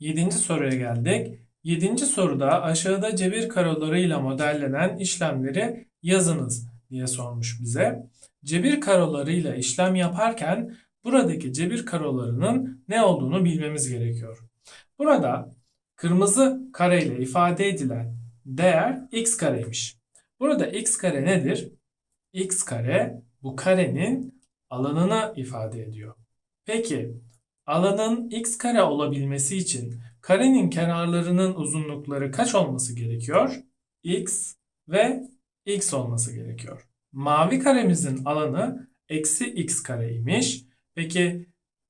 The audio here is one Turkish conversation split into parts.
Yedinci soruya geldik. Yedinci soruda aşağıda cebir karolarıyla modellenen işlemleri yazınız diye sormuş bize. Cebir karolarıyla işlem yaparken buradaki cebir karolarının ne olduğunu bilmemiz gerekiyor. Burada kırmızı kareyle ifade edilen değer x kareymiş. Burada x kare nedir? x kare bu karenin alanını ifade ediyor. Peki alanın x kare olabilmesi için karenin kenarlarının uzunlukları kaç olması gerekiyor? x ve x olması gerekiyor. Mavi karemizin alanı eksi x kareymiş. Peki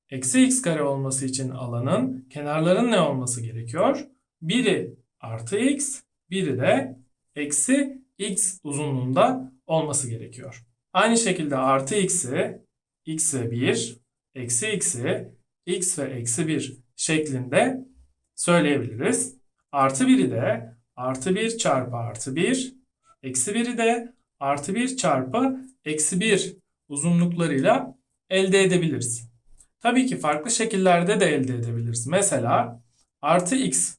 eksi x kare olması için alanın kenarların ne olması gerekiyor? Biri artı x, biri de eksi x uzunluğunda olması gerekiyor. Aynı şekilde artı x'i x ve 1, eksi x'i x ve eksi 1 şeklinde söyleyebiliriz. Artı 1'i de artı 1 çarpı artı 1, eksi 1'i de artı 1 çarpı eksi 1 uzunluklarıyla elde edebiliriz. Tabii ki farklı şekillerde de elde edebiliriz. Mesela artı x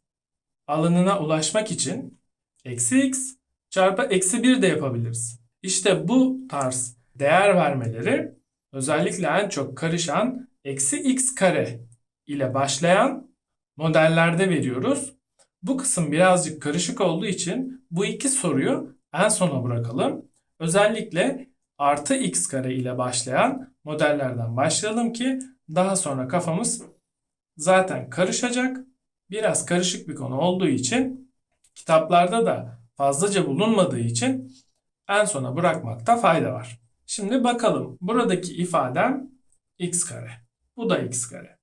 alanına ulaşmak için eksi x çarpı eksi 1 de yapabiliriz. İşte bu tarz değer vermeleri özellikle en çok karışan eksi x kare ile başlayan modellerde veriyoruz. Bu kısım birazcık karışık olduğu için bu iki soruyu en sona bırakalım. Özellikle artı x kare ile başlayan modellerden başlayalım ki daha sonra kafamız zaten karışacak. Biraz karışık bir konu olduğu için kitaplarda da fazlaca bulunmadığı için en sona bırakmakta fayda var. Şimdi bakalım buradaki ifadem x kare. Bu da x kare.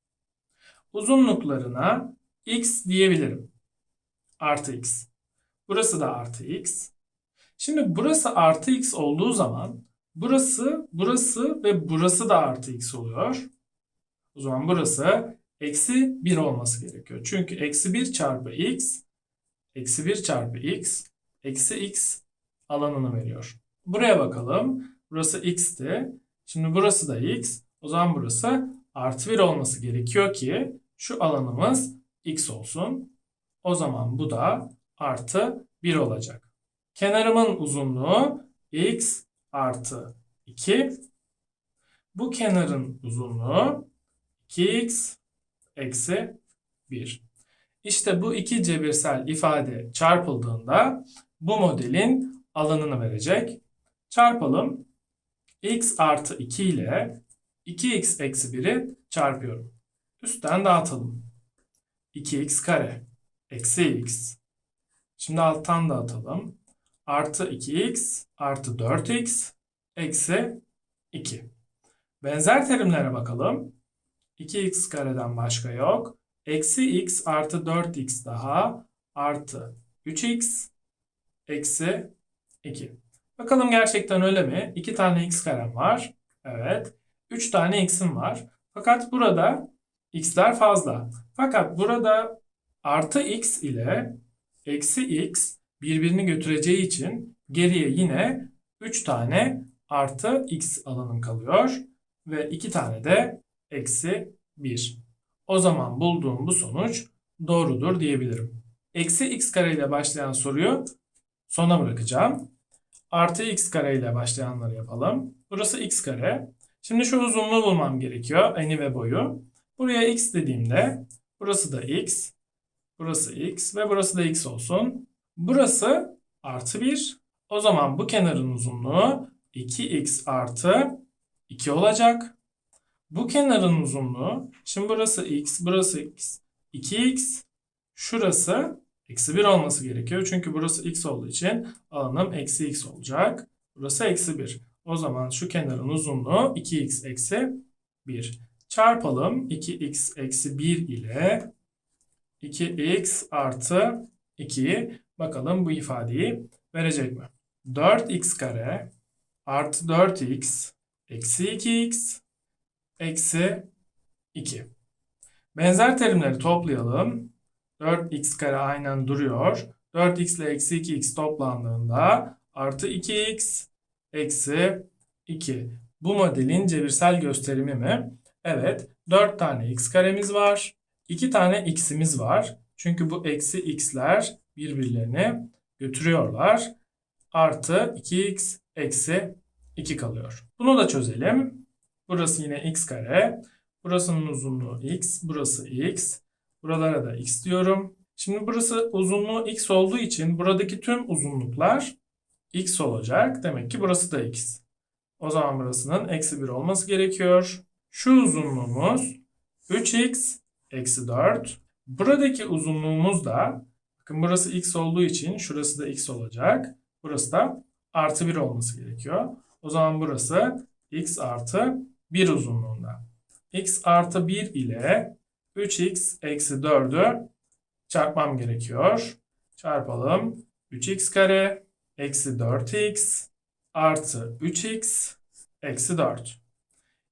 Uzunluklarına x diyebilirim. Artı x. Burası da artı x. Şimdi burası artı x olduğu zaman burası, burası ve burası da artı x oluyor. O zaman burası eksi 1 olması gerekiyor. Çünkü eksi 1 çarpı x, eksi 1 çarpı x, eksi x alanını veriyor. Buraya bakalım. Burası x'ti. Şimdi burası da x. O zaman burası artı 1 olması gerekiyor ki şu alanımız x olsun. O zaman bu da artı 1 olacak. Kenarımın uzunluğu x artı 2. Bu kenarın uzunluğu 2x eksi 1. İşte bu iki cebirsel ifade çarpıldığında bu modelin alanını verecek. Çarpalım. x artı 2 ile 2x eksi 1'i çarpıyorum. Üstten dağıtalım. 2x kare eksi x. Şimdi alttan dağıtalım. Artı 2x artı 4x eksi 2. Benzer terimlere bakalım. 2x kareden başka yok. Eksi x artı 4x daha artı 3x eksi 2. Bakalım gerçekten öyle mi? 2 tane x karem var. Evet. 3 tane x'im var. Fakat burada x'ler fazla. Fakat burada artı x ile eksi x birbirini götüreceği için geriye yine 3 tane artı x alanım kalıyor. Ve 2 tane de eksi 1. O zaman bulduğum bu sonuç doğrudur diyebilirim. Eksi x kare ile başlayan soruyu sona bırakacağım. Artı x kare ile başlayanları yapalım. Burası x kare. Şimdi şu uzunluğu bulmam gerekiyor. Eni ve boyu. Buraya x dediğimde burası da x. Burası x ve burası da x olsun. Burası artı 1. O zaman bu kenarın uzunluğu 2x artı 2 olacak. Bu kenarın uzunluğu, şimdi burası x, burası x, 2x, şurası eksi 1 olması gerekiyor. Çünkü burası x olduğu için alanım eksi x olacak. Burası eksi 1. O zaman şu kenarın uzunluğu 2x eksi 1. Çarpalım 2x eksi 1 ile 2x artı 2'yi bakalım bu ifadeyi verecek mi? 4x kare artı 4x eksi 2x eksi 2. Benzer terimleri toplayalım. 4x kare aynen duruyor. 4x ile eksi 2x toplandığında artı 2x eksi 2. Bu modelin cebirsel gösterimi mi? Evet. 4 tane x karemiz var. iki tane x'imiz var. Çünkü bu eksi x'ler birbirlerini götürüyorlar. Artı 2x eksi 2 kalıyor. Bunu da çözelim. Burası yine x kare. Burasının uzunluğu x. Burası x. Buralara da x diyorum. Şimdi burası uzunluğu x olduğu için buradaki tüm uzunluklar x olacak. Demek ki burası da x. O zaman burasının eksi 1 olması gerekiyor. Şu uzunluğumuz 3x eksi 4. Buradaki uzunluğumuz da bakın burası x olduğu için şurası da x olacak. Burası da artı 1 olması gerekiyor. O zaman burası x artı 1 uzunluğunda. x artı 1 ile 3x eksi 4'ü çarpmam gerekiyor. Çarpalım. 3x kare eksi 4x artı 3x eksi 4.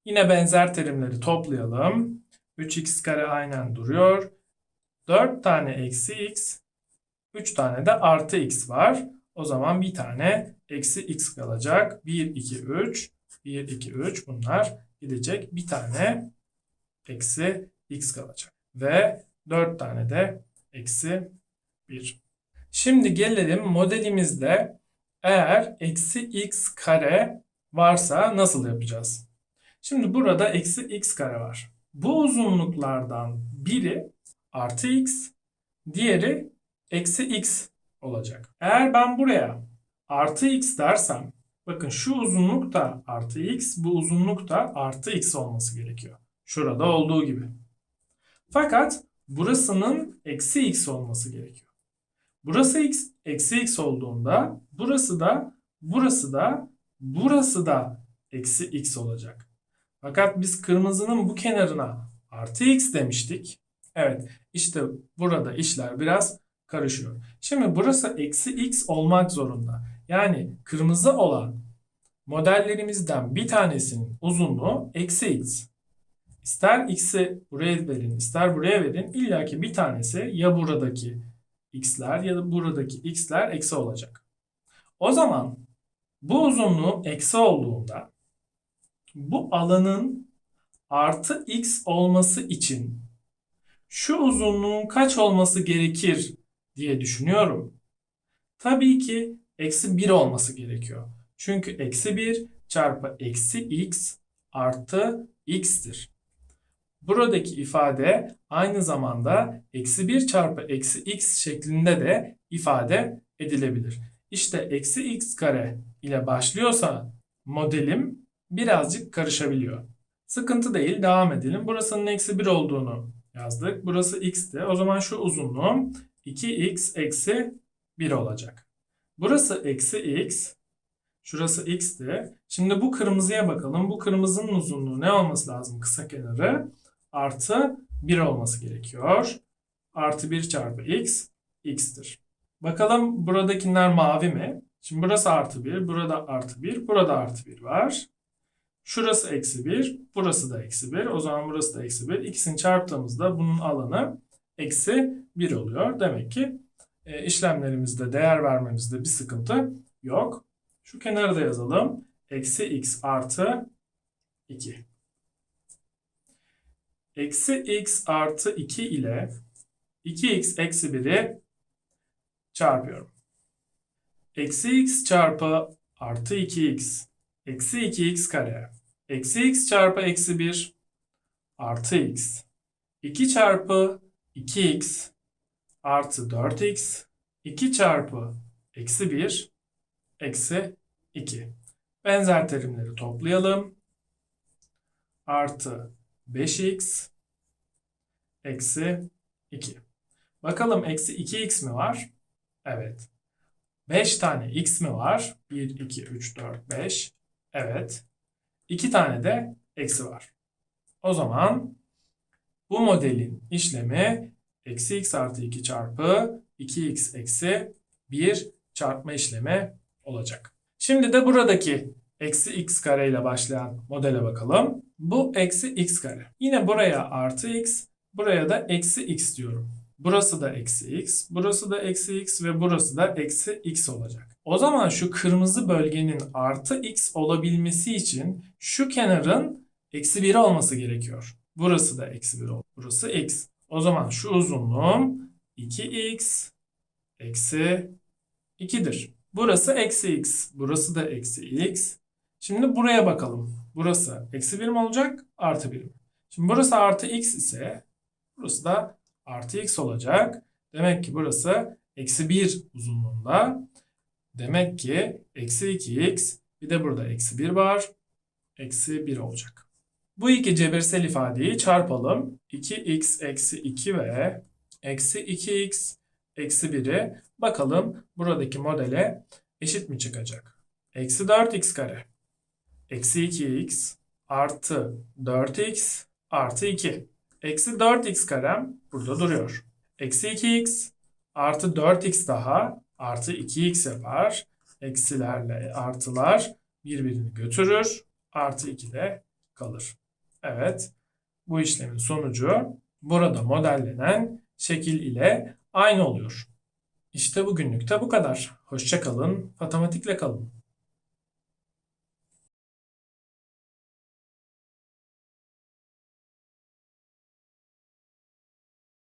Yine benzer terimleri toplayalım. 3x kare aynen duruyor. 4 tane eksi x, 3 tane de artı x var. O zaman bir tane eksi x kalacak. 1, 2, 3, 1, 2, 3 bunlar gidecek. Bir tane eksi x kalacak. Ve 4 tane de eksi 1. Şimdi gelelim modelimizde eğer eksi x kare varsa nasıl yapacağız? Şimdi burada eksi x kare var. Bu uzunluklardan biri artı x, diğeri eksi x olacak. Eğer ben buraya artı x dersem, bakın şu uzunluk da artı x, bu uzunluk da artı x olması gerekiyor. Şurada olduğu gibi. Fakat burasının eksi x olması gerekiyor. Burası x, eksi x olduğunda burası da, burası da, burası da eksi x olacak. Fakat biz kırmızının bu kenarına artı x demiştik. Evet işte burada işler biraz karışıyor. Şimdi burası eksi x olmak zorunda. Yani kırmızı olan modellerimizden bir tanesinin uzunluğu eksi x. İster x'i buraya verin, ister buraya verin. İlla ki bir tanesi ya buradaki x'ler ya da buradaki x'ler eksi olacak. O zaman bu uzunluğu eksi olduğunda bu alanın artı x olması için şu uzunluğun kaç olması gerekir diye düşünüyorum. Tabii ki eksi 1 olması gerekiyor. Çünkü eksi 1 çarpı eksi x artı x'tir. Buradaki ifade aynı zamanda eksi 1 çarpı eksi x şeklinde de ifade edilebilir. İşte eksi x kare ile başlıyorsa modelim birazcık karışabiliyor. Sıkıntı değil devam edelim. Burasının eksi 1 olduğunu yazdık. Burası x'ti. O zaman şu uzunluğum 2x eksi 1 olacak. Burası eksi x. Şurası x'ti. Şimdi bu kırmızıya bakalım. Bu kırmızının uzunluğu ne olması lazım? Kısa kenarı artı 1 olması gerekiyor. Artı 1 çarpı x x'tir. Bakalım buradakiler mavi mi? Şimdi burası artı 1, burada artı 1, burada artı 1 var. Şurası eksi 1, burası da eksi 1. O zaman burası da eksi 1. İkisini çarptığımızda bunun alanı eksi 1 oluyor. Demek ki e, işlemlerimizde değer vermemizde bir sıkıntı yok. Şu kenarı da yazalım. Eksi x artı 2. Eksi x artı 2 ile 2x eksi 1'i çarpıyorum. Eksi x çarpı artı 2x eksi 2x kare eksi x çarpı eksi 1 artı x 2 çarpı 2x artı 4x 2 çarpı eksi 1 eksi 2. Benzer terimleri toplayalım. Artı 5x eksi 2. Bakalım eksi 2x mi var? Evet. 5 tane x mi var? 1, 2, 3, 4, 5. Evet. 2 tane de eksi var. O zaman bu modelin işlemi eksi x artı 2 çarpı 2x eksi 1 çarpma işlemi olacak. Şimdi de buradaki eksi x kare ile başlayan modele bakalım. Bu eksi x kare. Yine buraya artı x, buraya da eksi x diyorum. Burası da eksi x, burası da eksi x ve burası da eksi x olacak. O zaman şu kırmızı bölgenin artı x olabilmesi için şu kenarın eksi 1 olması gerekiyor. Burası da eksi 1 oldu. Burası x. O zaman şu uzunluğum 2x eksi 2'dir. Burası eksi x. Burası da eksi x. Şimdi buraya bakalım. Burası eksi 1 mi olacak? Artı 1 mi? Şimdi burası artı x ise burası da artı x olacak. Demek ki burası eksi 1 uzunluğunda. Demek ki eksi 2x bir de burada eksi 1 var. Eksi 1 olacak. Bu iki cebirsel ifadeyi çarpalım. 2x eksi 2 ve eksi 2x eksi 1'i bakalım buradaki modele eşit mi çıkacak? Eksi 4x kare eksi 2x artı 4x artı 2. Eksi 4x karem burada duruyor. Eksi 2x artı 4x daha artı 2x yapar. Eksilerle artılar birbirini götürür. Artı 2 de kalır. Evet bu işlemin sonucu burada modellenen şekil ile aynı oluyor. İşte bugünlük de bu kadar. Hoşça kalın, matematikle kalın.